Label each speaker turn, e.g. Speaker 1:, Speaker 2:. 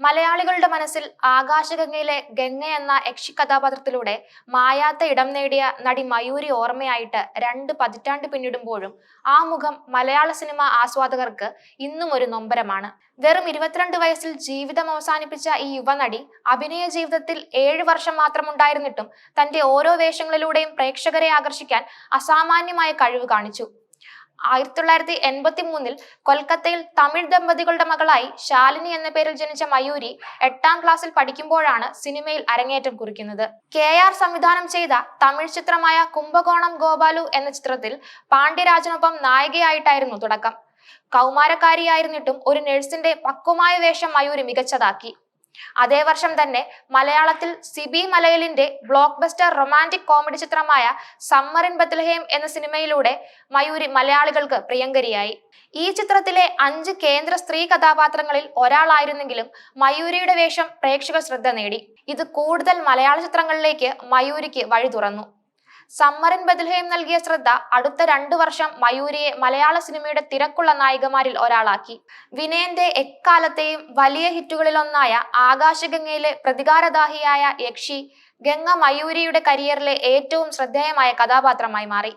Speaker 1: മലയാളികളുടെ മനസ്സിൽ ആകാശഗംഗയിലെ ഗംഗ എന്ന യക്ഷി കഥാപാത്രത്തിലൂടെ മായാത്ത ഇടം നേടിയ നടി മയൂരി ഓർമ്മയായിട്ട് രണ്ട് പതിറ്റാണ്ട് പിന്നിടുമ്പോഴും ആ മുഖം മലയാള സിനിമ ആസ്വാദകർക്ക് ഇന്നും ഒരു നൊമ്പരമാണ്. വെറും ഇരുപത്തിരണ്ട് വയസ്സിൽ ജീവിതം അവസാനിപ്പിച്ച ഈ യുവനടി അഭിനയ ജീവിതത്തിൽ ഏഴ് വർഷം മാത്രം ഉണ്ടായിരുന്നിട്ടും തന്റെ ഓരോ വേഷങ്ങളിലൂടെയും പ്രേക്ഷകരെ ആകർഷിക്കാൻ അസാമാന്യമായ കഴിവ് കാണിച്ചു. ആയിരത്തി തൊള്ളായിരത്തി എൺപത്തി മൂന്നിൽ കൊൽക്കത്തയിൽ തമിഴ് ദമ്പതികളുടെ മകളായി ശാലിനി എന്ന പേരിൽ ജനിച്ച മയൂരി എട്ടാം ക്ലാസ്സിൽ പഠിക്കുമ്പോഴാണ് സിനിമയിൽ അരങ്ങേറ്റം കുറിക്കുന്നത്. കെ ആർ സംവിധാനം ചെയ്ത തമിഴ് ചിത്രമായ കുംഭകോണം ഗോപാലു എന്ന ചിത്രത്തിൽ പാണ്ഡ്യരാജനൊപ്പം നായികയായിട്ടായിരുന്നു തുടക്കം. കൗമാരക്കാരിയായിരുന്നിട്ടും ഒരു നഴ്സിന്റെ പക്വമായ വേഷം മയൂരി മികച്ചതാക്കി. അതേ വർഷം തന്നെ മലയാളത്തിൽ സിബി മലയലിന്റെ ബ്ലോക്ക് ബസ്റ്റർ റൊമാന്റിക് കോമഡി ചിത്രമായ സമ്മർ ഇൻ ബത്ലഹേം എന്ന സിനിമയിലൂടെ മയൂരി മലയാളികൾക്ക് പ്രിയങ്കരിയായി. ഈ ചിത്രത്തിലെ അഞ്ച് കേന്ദ്ര സ്ത്രീ കഥാപാത്രങ്ങളിൽ ഒരാളായിരുന്നെങ്കിലും മയൂരിയുടെ വേഷം പ്രേക്ഷക ശ്രദ്ധ നേടി. ഇത് കൂടുതൽ മലയാള ചിത്രങ്ങളിലേക്ക് മയൂരിക്ക് വഴി തുറന്നു. സമ്മറിൻ ബദൽഹേം നൽകിയ ശ്രദ്ധ അടുത്ത രണ്ടു വർഷം മയൂരിയെ മലയാള സിനിമയുടെ തിരക്കുള്ള നായികമാരിൽ ഒരാളാക്കി. വിനയന്റെ എക്കാലത്തെയും വലിയ ഹിറ്റുകളിലൊന്നായ ആകാശഗംഗയിലെ പ്രതികാരദാഹിയായ യക്ഷി ഗംഗ മയൂരിയുടെ കരിയറിലെ ഏറ്റവും ശ്രദ്ധേയമായ കഥാപാത്രമായി മാറി.